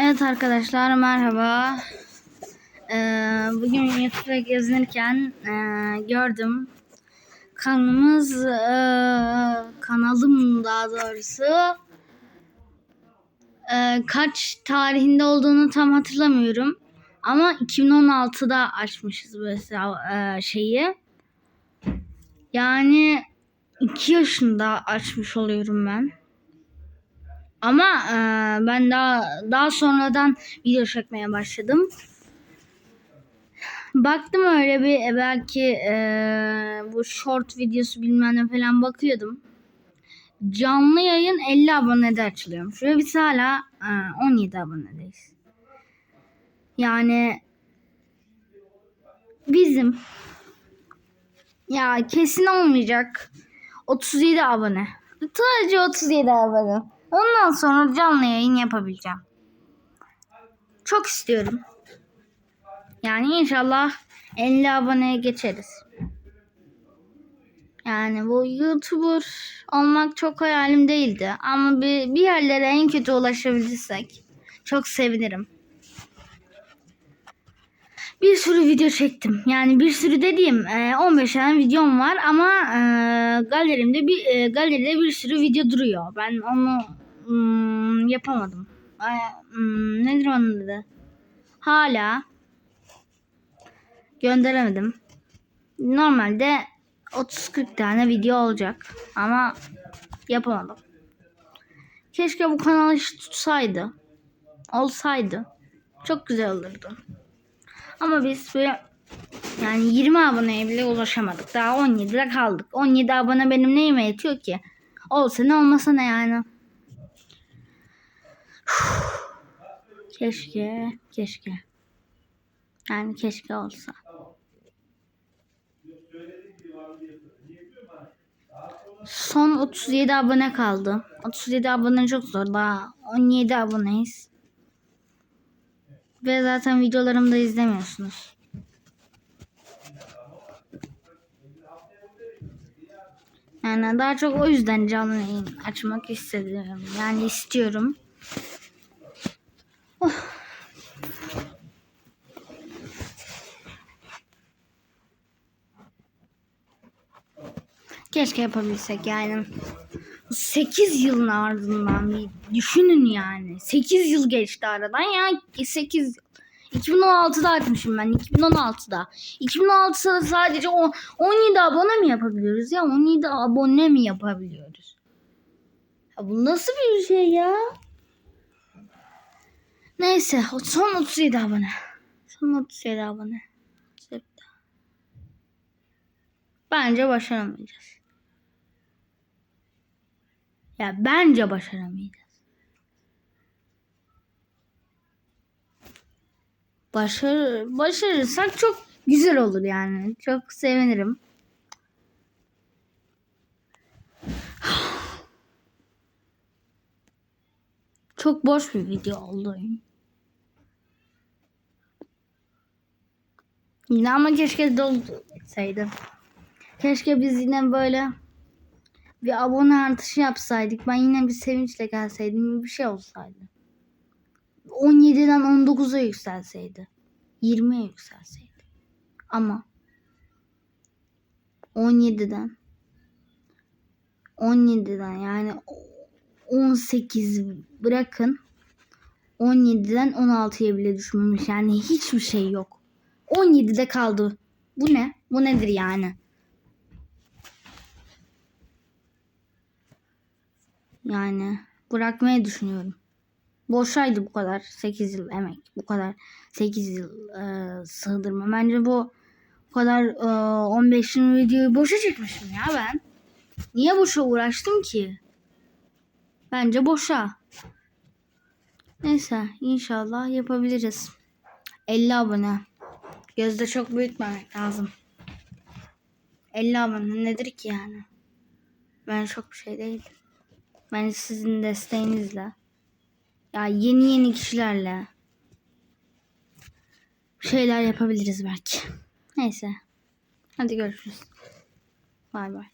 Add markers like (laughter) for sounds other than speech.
Evet arkadaşlar merhaba. Ee, bugün YouTube'da gezinirken e, gördüm. Kanalımız, e, kanalım daha doğrusu e, kaç tarihinde olduğunu tam hatırlamıyorum. Ama 2016'da açmışız mesela e, şeyi. Yani 2 yaşında açmış oluyorum ben. Ama e, ben daha daha sonradan video çekmeye başladım. Baktım öyle bir e, belki e, bu short videosu bilmem ne falan bakıyordum. Canlı yayın 50 abonede açılıyormuş. Ve biz hala e, 17 abonedeyiz. Yani bizim ya kesin olmayacak 37 abone. Sadece 37 abone. Ondan sonra canlı yayın yapabileceğim. Çok istiyorum. Yani inşallah 50 aboneye geçeriz. Yani bu YouTuber olmak çok hayalim değildi. Ama bir, bir yerlere en kötü ulaşabilirsek çok sevinirim. Bir sürü video çektim. Yani bir sürü dediğim e, 15 tane videom var ama e, galerimde bir e, galeride bir sürü video duruyor. Ben onu hmm, yapamadım. Hmm, nedir onun adı? Hala gönderemedim. Normalde 30-40 tane video olacak ama yapamadım. Keşke bu kanal hiç tutsaydı. Olsaydı. Çok güzel olurdu. Ama biz böyle yani 20 aboneye bile ulaşamadık. Daha 17'de kaldık. 17 abone benim neyime yetiyor ki? Olsa ne olmasa ne yani. Keşke, keşke. Yani keşke olsa. Son 37 abone kaldı. 37 abone çok zor. Daha 17 aboneyiz. Ve zaten videolarımı da izlemiyorsunuz. Yani daha çok o yüzden canlı yayın açmak istedim. Yani istiyorum. (laughs) Keşke yapabilsek yani. 8 yılın ardından bir düşünün yani. 8 yıl geçti aradan ya. 8 yıl. 2016'da açmışım ben. 2016'da. 2016'da sadece o 17 abone mi yapabiliyoruz ya? 17 abone mi yapabiliyoruz? Ya bu nasıl bir şey ya? Neyse son 37 abone. Son 37 abone. Bence başaramayacağız. Ya bence başaramayacağız. Başar başarırsak çok güzel olur yani. Çok sevinirim. Çok boş bir video oldu. Yine ama keşke dolsaydı. Keşke biz yine böyle bir abone artışı yapsaydık. Ben yine bir sevinçle gelseydim. Bir şey olsaydı. 17'den 19'a yükselseydi. 20'ye yükselseydi. Ama 17'den 17'den yani 18 bırakın 17'den 16'ya bile düşmemiş. Yani hiçbir şey yok. 17'de kaldı. Bu ne? Bu nedir yani? Yani bırakmayı düşünüyorum. Boşaydı bu kadar 8 yıl emek. Bu kadar 8 yıl e, sığdırma. Bence bu bu kadar e, 15 yıl videoyu boşa çekmişim ya ben. Niye boşa uğraştım ki? Bence boşa. Neyse inşallah yapabiliriz. 50 abone. Gözde çok büyütmemek lazım. 50 abone nedir ki yani? Ben çok bir şey değil. Ben sizin desteğinizle ya yeni yeni kişilerle şeyler yapabiliriz belki. Neyse. Hadi görüşürüz. Bay bay.